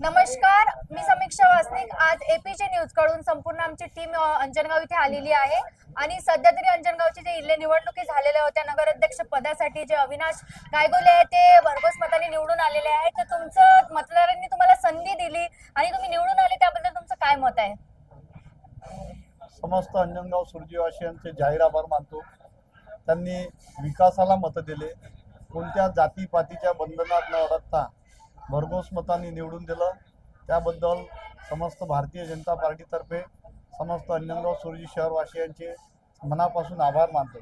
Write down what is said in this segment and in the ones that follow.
नमस्कार मी समीक्षा वासनिक. आज एपीजे न्यूजकडून संपूर्ण आमची टीम अंजनगाव इथे आलेली आहे. आणि सध्या तरी अंजनगावचे जे इथले निवडणुकी झालेल्या होत्या नगराध्यक्ष पदासाठी जे अविनाश गायगोले आहे ते भरघोस मताने निवडून आलेले आहे तर तुमचं मतदारांनी तुम्हाला संधी दिली आणि तुम्ही निवडून आले त्याबद्दल तुमचं काय मत आहे? समस्त अंजनगाव सुरजीवासियांचे जाहीर आभार मानतो. त्यांनी विकासाला मतं दिले. कोणत्या जातीपातीच्या बंधनात न अडकता भरघोस मतांनी निवडून दिलं. त्याबद्दल समस्त भारतीय जनता पार्टीतर्फे समस्त अंजनगाव सुरजी शहरवासियांचे मनापासून आभार मानतो.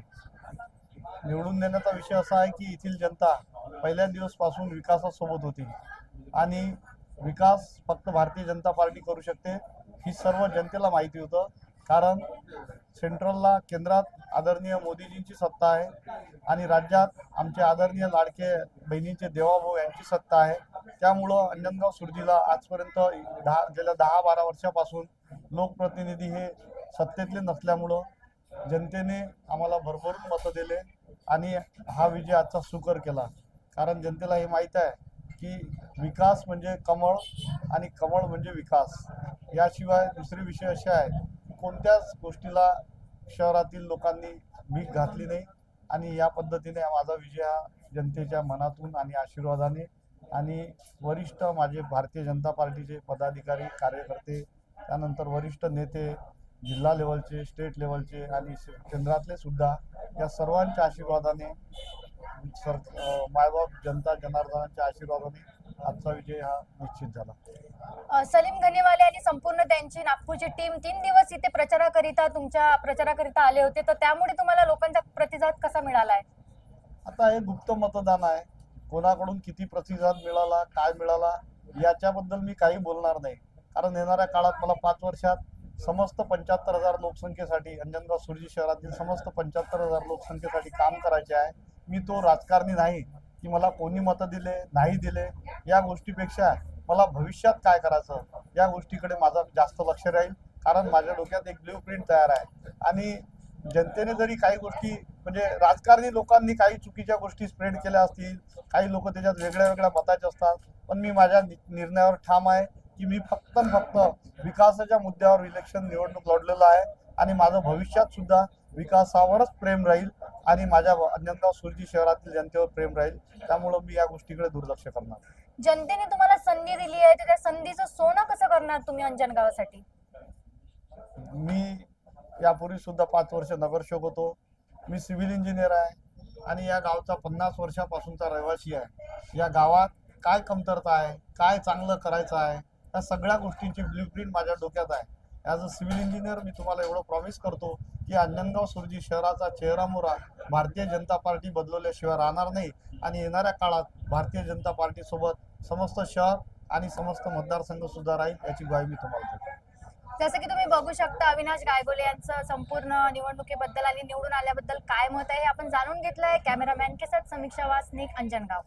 निवडून देण्याचा विषय असा आहे की येथील जनता पहिल्या दिवसपासून विकासासोबत होती आणि विकास फक्त भारतीय जनता पार्टी करू शकते ही सर्व जनतेला माहिती होतं. कारण सेंट्रलला केंद्रात आदरणीय मोदीजींची सत्ता आहे आणि राज्यात आमचे आदरणीय लाडके बहिणींचे देवाभाऊ यांची सत्ता आहे. त्यामुळं अंजनगाव सुरजीला आजपर्यंत दहा गेल्या दहा बारा वर्षापासून लोकप्रतिनिधी हे सत्तेतले नसल्यामुळं जनतेने आम्हाला भरभरून मतं दिले आणि हा विजय आजचा सुकर केला. कारण जनतेला हे माहीत आहे की विकास म्हणजे कमळ आणि कमळ म्हणजे विकास. याशिवाय दुसरे विषय असे आहे कोणत्याच गोष्टीला शहरातील लोकांनी भीक घातली नाही. आणि या पद्धतीने माझा विजय हा जनतेच्या मनातून आणि आशीर्वादाने आणि वरिष्ठ माझे भारतीय जनता पार्टीचे पदाधिकारी कार्यकर्ते त्यानंतर वरिष्ठ नेते जिल्हा लेवलचे स्टेट लेवलचे आणि केंद्रातले सुद्धा या सर्वांच्या आशीर्वादाने सर मायबाप जनता जनार्दनाच्या आशीर्वादाने आजचा विजय हा निश्चित झाला. सलीम घनीवाले आणि संपूर्ण त्यांची नागपूरची टीम तीन दिवस इथे प्रचाराकरिता तुमच्या प्रचाराकरिता आले होते. तर त्यामुळे तुम्हाला लोकांचा प्रतिसाद कसा मिळाला आहे आता हे गुप्त मतदान आहे. कोणाकडून किती प्रतिसाद मिळाला काय मिळाला याच्याबद्दल मी काही बोलणार नाही. कारण येणाऱ्या काळात मला पाच वर्षात समस्त पंच्याहत्तर हजार लोकसंख्येसाठी अंजनगाव सुरजी शहरातील समस्त पंच्याहत्तर हजार लोकसंख्येसाठी काम करायचे आहे. मी तो राजकारणी नाही की मला कोणी मतं दिले नाही दिले या गोष्टीपेक्षा मला भविष्यात काय करायचं या गोष्टीकडे माझा जास्त लक्ष राहील. कारण माझ्या डोक्यात एक ब्ल्यू प्रिंट तयार आहे. आणि जनतेने जरी काही गोष्टी म्हणजे राजकारणी लोकांनी काही चुकीच्या गोष्टी स्प्रेड केल्या असतील काही लोक त्याच्यात वेगळ्या वेगळ्या मताचे असतात पण मी माझ्या नि- निर्णयावर ठाम आहे की मी फक्त फक्त विकासाच्या मुद्द्यावर इलेक्शन निवडणूक लढलेलं आहे आणि माझं भविष्यात सुद्धा विकासावरच प्रेम राहील आणि माझ्या अंजनगाव सुरजी शहरातील जनतेवर प्रेम राहील. त्यामुळं मी या गोष्टीकडे दुर्लक्ष करणार. जनतेने तुम्हाला संधी संधीचं सोनं कसं करणार तुम्ही अंजनगावासाठी मी यापूर्वी सुद्धा पाच वर्ष नगरसेवक होतो. मी सिव्हिल इंजिनियर आहे आणि या गावचा पन्नास वर्षापासूनचा रहिवासी आहे. या गावात काय कमतरता आहे? काय चांगलं करायचं आहे? या सगळ्या गोष्टींची ब्ल्यूप्रिंट माझ्या डोक्यात आहे. ॲज अ सिव्हिल इंजिनियर मी तुम्हाला एवढं प्रॉमिस करतो की अंजनगाव सुरजी शहराचा चेहरामोरा भारतीय जनता पार्टी बदलवल्याशिवाय राहणार नाही. आणि येणाऱ्या काळात भारतीय जनता पार्टीसोबत समस्त शहर आणि समस्त मतदारसंघ सुद्धा राहील याची ग्वाही मी तुम्हाला देतो. जसं की तुम्ही बघू शकता अविनाश गायगोले यांचं संपूर्ण निवडणुकीबद्दल आणि निवडून आल्याबद्दल काय मत आहे हे आपण जाणून घेतलंय. कॅमेरामॅन के साथ समीक्षा वासनिक अंजनगाव